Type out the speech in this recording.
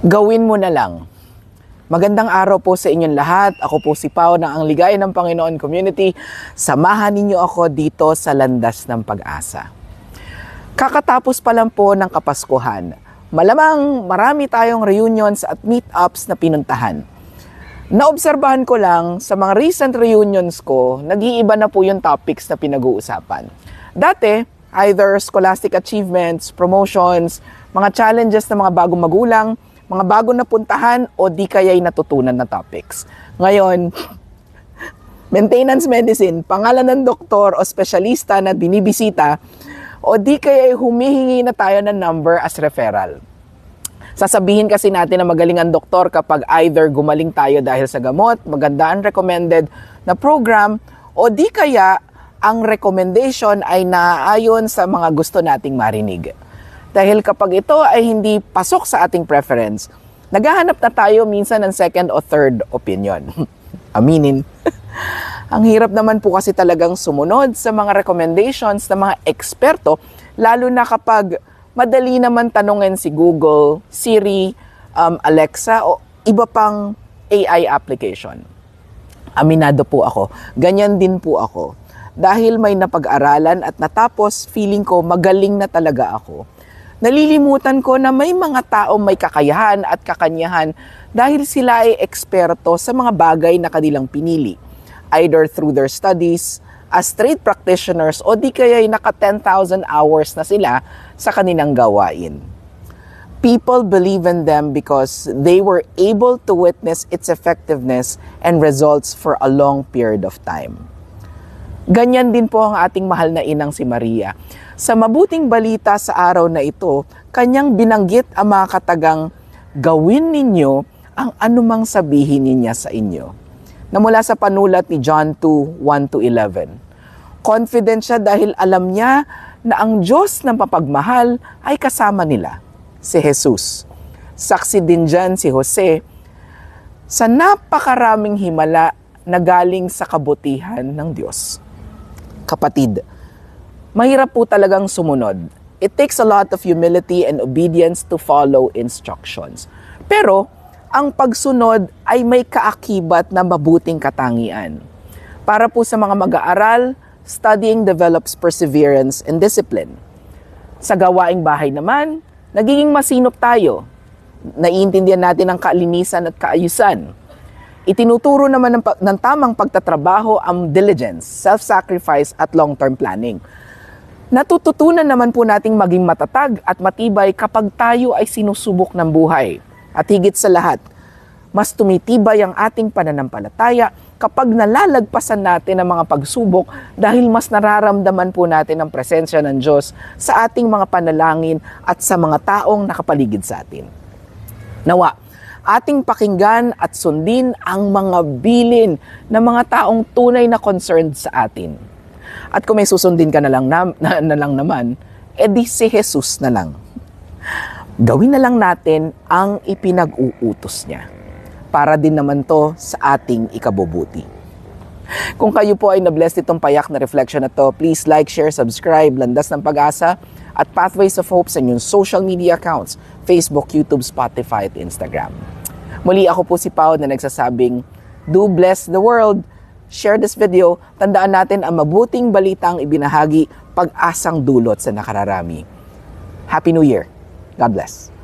Gawin mo na lang. Magandang araw po sa inyong lahat. Ako po si Pao ng Ang Ligaya ng Panginoon Community. Samahan ninyo ako dito sa Landas ng Pag-asa. Kakatapos pa lang po ng Kapaskuhan. Malamang marami tayong reunions at meetups na pinuntahan. Naobserbahan ko lang sa mga recent reunions ko, nag-iiba na po yung topics na pinag-uusapan. Dati, either scholastic achievements, promotions, mga challenges ng mga bagong magulang, mga bagong napuntahan o di kaya'y natutunan na topics. Ngayon, maintenance medicine, pangalan ng doktor o spesyalista na binibisita, o di kaya'y humihingi na tayo ng number as referral. Sasabihin kasi natin na magaling ang doktor kapag either gumaling tayo dahil sa gamot, maganda ang recommended na program, o di kaya ang recommendation ay naayon sa mga gusto nating marinig. Dahil kapag ito ay hindi pasok sa ating preference, naghahanap na tayo minsan ng second o third opinion. Aminin. ang hirap naman po kasi talagang sumunod sa mga recommendations ng mga eksperto, lalo na kapag madali naman tanungin si Google, Siri, um, Alexa o iba pang AI application. Aminado po ako. Ganyan din po ako. Dahil may napag-aralan at natapos, feeling ko magaling na talaga ako. Nalilimutan ko na may mga taong may kakayahan at kakanyahan dahil sila ay eksperto sa mga bagay na kanilang pinili. Either through their studies, as trade practitioners o di kaya naka 10,000 hours na sila sa kanilang gawain. People believe in them because they were able to witness its effectiveness and results for a long period of time. Ganyan din po ang ating mahal na inang si Maria. Sa mabuting balita sa araw na ito, kanyang binanggit ang mga katagang gawin ninyo ang anumang sabihin niya sa inyo. Na mula sa panulat ni John 2, 1 to 11. Confident siya dahil alam niya na ang Diyos ng papagmahal ay kasama nila, si Jesus. Saksi din dyan si Jose sa napakaraming himala na galing sa kabutihan ng Diyos. Kapatid, mahirap po talagang sumunod. It takes a lot of humility and obedience to follow instructions. Pero, ang pagsunod ay may kaakibat na mabuting katangian. Para po sa mga mag-aaral, studying develops perseverance and discipline. Sa gawaing bahay naman, nagiging masinop tayo. Naiintindihan natin ang kalinisan at kaayusan. Itinuturo naman ng, ng tamang pagtatrabaho ang diligence, self-sacrifice at long-term planning. Natututunan naman po nating maging matatag at matibay kapag tayo ay sinusubok ng buhay. At higit sa lahat, mas tumitibay ang ating pananampalataya kapag nalalagpasan natin ang mga pagsubok dahil mas nararamdaman po natin ang presensya ng Diyos sa ating mga panalangin at sa mga taong nakapaligid sa atin. Nawa, ating pakinggan at sundin ang mga bilin ng mga taong tunay na concerned sa atin. At kung may susundin ka na lang, na, na, na lang naman, edi si Jesus na lang. Gawin na lang natin ang ipinag-uutos niya para din naman to sa ating ikabubuti. Kung kayo po ay na-bless itong payak na reflection na to, please like, share, subscribe, Landas ng Pag-asa at Pathways of Hope sa inyong social media accounts, Facebook, YouTube, Spotify at Instagram. Muli ako po si Pao na nagsasabing, Do bless the world! Share this video, tandaan natin ang mabuting balitang ibinahagi pag-asang dulot sa nakararami. Happy New Year! God bless!